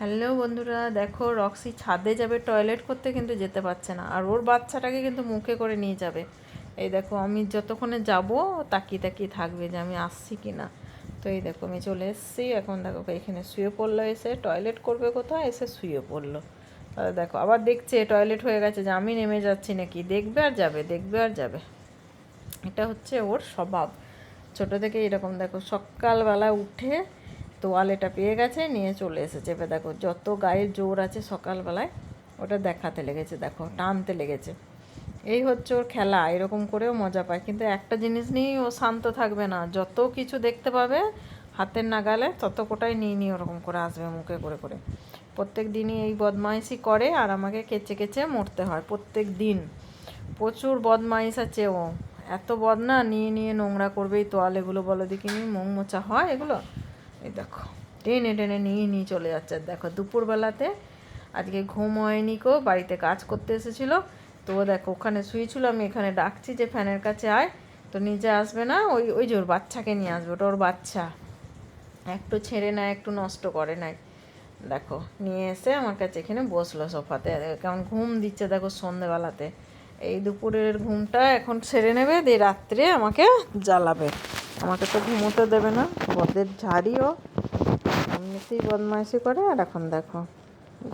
Hello বন্ধুরা, দেখো Roxie ছাদে যাবে টয়লেট করতে কিন্তু যেতে পারছে না। আর ওর বাচ্চাটাকে কিন্তু মুখে করে নিয়ে যাবে। এই দেখো, আমি যতক্ষণে যাব তাকিয়ে তাকিয়ে থাকবে যে আমি আসছি কি না তো এই দেখো, আমি চলে এসেছি। এখন দেখো এখানে শুয়ে পড়ল, এসে টয়লেট করবে কোথাও এসে শুয়ে পড়ল। তাহলে দেখো, আবার দেখছে টয়লেট হয়ে গেছে যে আমি নেমে যাচ্ছি নাকি। দেখবে আর যাবে, দেখবে আর যাবে। এটা হচ্ছে ওর স্বভাব। ছোটো থেকে এরকম দেখো, সকালবেলা উঠে তোয়ালেটা পেয়ে গেছে, নিয়ে চলে এসেছে। এবার দেখো, যত গায়ের জোর আছে সকালবেলায়, ওটা দেখাতে লেগেছে, দেখো, টানতে লেগেছে। এই হচ্ছে ওর খেলা, এরকম করেও মজা পায়। কিন্তু একটা জিনিস নিয়েই ও শান্ত থাকবে না। যত কিছু দেখতে পাবে হাতের নাগালে, তত কোটাই নিয়ে নিয়ে ওরকম করে আসবে মুখে করে করে। প্রত্যেক দিনই এই বদমাইশি করে আর আমাকে কেচে কেচে মরতে হয়, প্রত্যেক দিন। প্রচুর বদমাইশ আছে ও। এত বদ না নিয়ে নিয়ে নোংরা করবে এই তোয়ালেগুলো বলো দেখিনি মোং মোচা হয় এগুলো? দেখো। টেনে টেনে নিয়ে নিয়ে চলে যাচ্ছে। দেখো, দুপুরবেলাতে আজকে ঘুম হয়নি কো বাড়িতে কাজ করতে এসেছিল। তো দেখো, ওখানে শুয়েছিল, আমি এখানে ডাকছি যে ফ্যানের কাছে আয়। তো নিজে আসবে না, ওই ওই যে ওর বাচ্চাকে নিয়ে আসবে, ওটা ওর বাচ্চা। একটু ছেড়ে নেয়, একটু নষ্ট করে নাই দেখো, নিয়ে এসে আমার কাছে এখানে বসল সোফাতে। কেমন ঘুম দিচ্ছে দেখো সন্ধেবেলাতে। এই দুপুরের ঘুমটা এখন সেরে নেবে, দিয়ে রাত্রে আমাকে জ্বালাবে। আমাকে তো ঘুমোতে দেবে না বদের ঝাড়িও। এমনিতেই বদমাইশি করে, আর এখন দেখো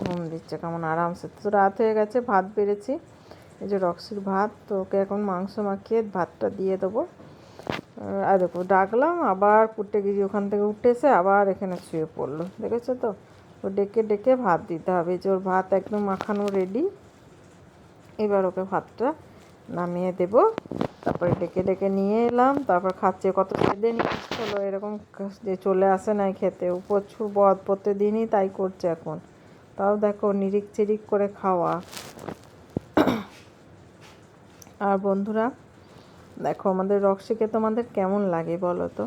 ঘুম দিচ্ছে কেমন আরামসে। তো রাত হয়ে গেছে, ভাত বেড়েছি। এই যে রক্সির ভাত, তো ওকে এখন মাংস মাখিয়ে ভাতটা দিয়ে দেবো। আর দেখো ডাকলাম, আবার পুটে গিয়ে ওখান থেকে উঠে এসে আবার এখানে শুয়ে পড়ল। দেখেছ তো? ও ডেকে ডেকে ভাত দিতে হবে। যে ওর ভাত একদম মাখানো রেডি এবার ওকে ভাতটা নামিয়ে দেব। তারপরে ডেকে ডেকে নিয়ে এলাম, তারপর খাচ্ছে কত খেদে নিয়ে হলো, এরকম যে চলে আসে নাই খেতে। প্রচুর বদ প্রতিদিনই তাই করছে এখন। তাও দেখো নিরিক চিরিক করে খাওয়া। আর বন্ধুরা, দেখো আমাদের রক্সিকে তোমাদের কেমন লাগে বলো তো?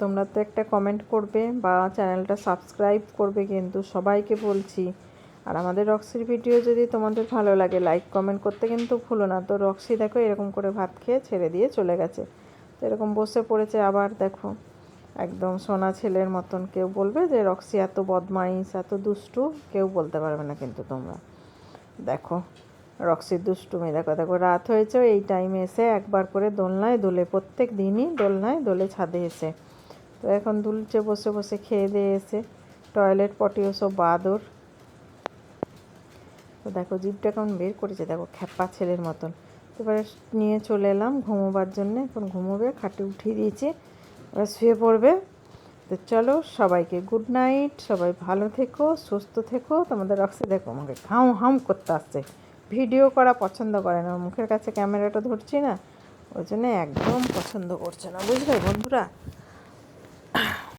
তোমরা তো একটা কমেন্ট করবে বা চ্যানেলটা সাবস্ক্রাইব করবে কিন্তু সবাইকে বলছি আর আমাদের রক্সির ভিডিও যদি তোমাদের ভালো লাগে লাইক কমেন্ট করতে কিন্তু ভুলো না। তো রক্সি দেখো এরকম করে ভাত খেয়ে ছেড়ে দিয়ে চলে গেছে। তো এরকম বসে পড়েছে আবার দেখো, একদম সোনা ছেলের মতন। কেউ বলবে যে রক্সি এত বদমাইশ, এত দুষ্টু। কেউ বলতে পারবে না কিন্তু তোমরা। দেখো, রক্সির দুষ্টুমি, দেখো দেখো, রাত হয়েছে, এই টাইমে এসে একবার করে দোলনায় দোলে, প্রত্যেক দিনই দোলনায় দোলে ছাদে এসে। তো এখন দুলছে, বসে বসে, খেয়ে দিয়ে এসে টয়লেট পটিও সব বাদর। তো দেখো জিপটা কেমন বের করেছে? দেখো, খ্যাপা ছেলের মতন। এবারে নিয়ে চলে এলাম ঘুমোবার জন্যে। এখন ঘুমোবে, খাটে উঠিয়ে দিয়েছি। এবার শুয়ে পড়বে। তো চলো সবাইকে গুড নাইট সবাই ভালো থেকো, সুস্থ থেকো। তোমাদের রক্সে দেখো, আমাকে হাম হাম করতে আসছে। ভিডিও করা পছন্দ করে না। মুখের কাছে ক্যামেরাটা ধরছি না। ওই জন্য একদম পছন্দ করছে না। বুঝলে বন্ধুরা?